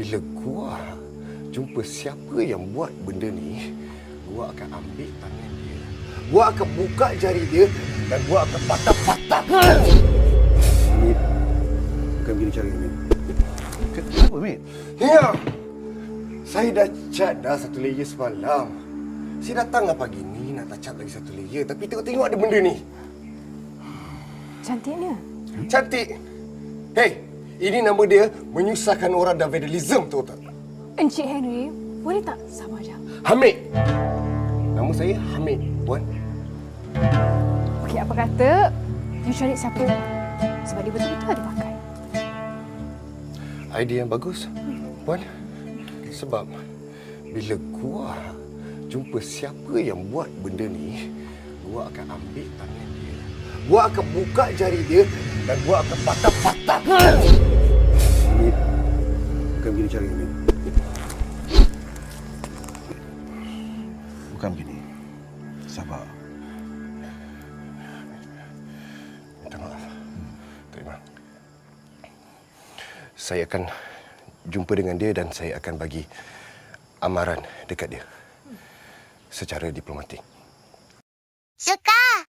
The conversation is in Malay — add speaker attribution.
Speaker 1: bila gua jumpa siapa yang buat benda ni, gua akan ambil tangan dia. Gua akan buka jari dia dan gua akan patah-patahkan.
Speaker 2: Mit, bukan begini cara ini. Kenapa, Mit?
Speaker 1: Ya. Saya dah cat dah satu layer semalam. Saya datang lah pagi ni nak up lagi satu layer. Tapi tengok-tengok ada benda ni.
Speaker 3: Cantiknya.
Speaker 1: Cantik. Hei, ini nama dia menyusahkan orang dan vandalism tahu tak?
Speaker 3: Encik Henry, boleh tak sabar jap?
Speaker 1: Hamid. Nama saya Hamid, puan.
Speaker 3: Okey, apa kata you cari siapa sebab dia betul-betul ada pakai.
Speaker 1: Idea yang bagus, puan. Sebab bila gua jumpa siapa yang buat benda ni, gua akan ambil tangan dia. Gua akan buka jari dia dan gua akan patah-patahkan.
Speaker 2: Mit, bukan begini cara ini. Bukan begini. Sabar.
Speaker 1: Minta maaf. Terima. Saya akan jumpa dengan dia dan saya akan bagi amaran dekat dia. Secara diplomatik.
Speaker 4: Suka!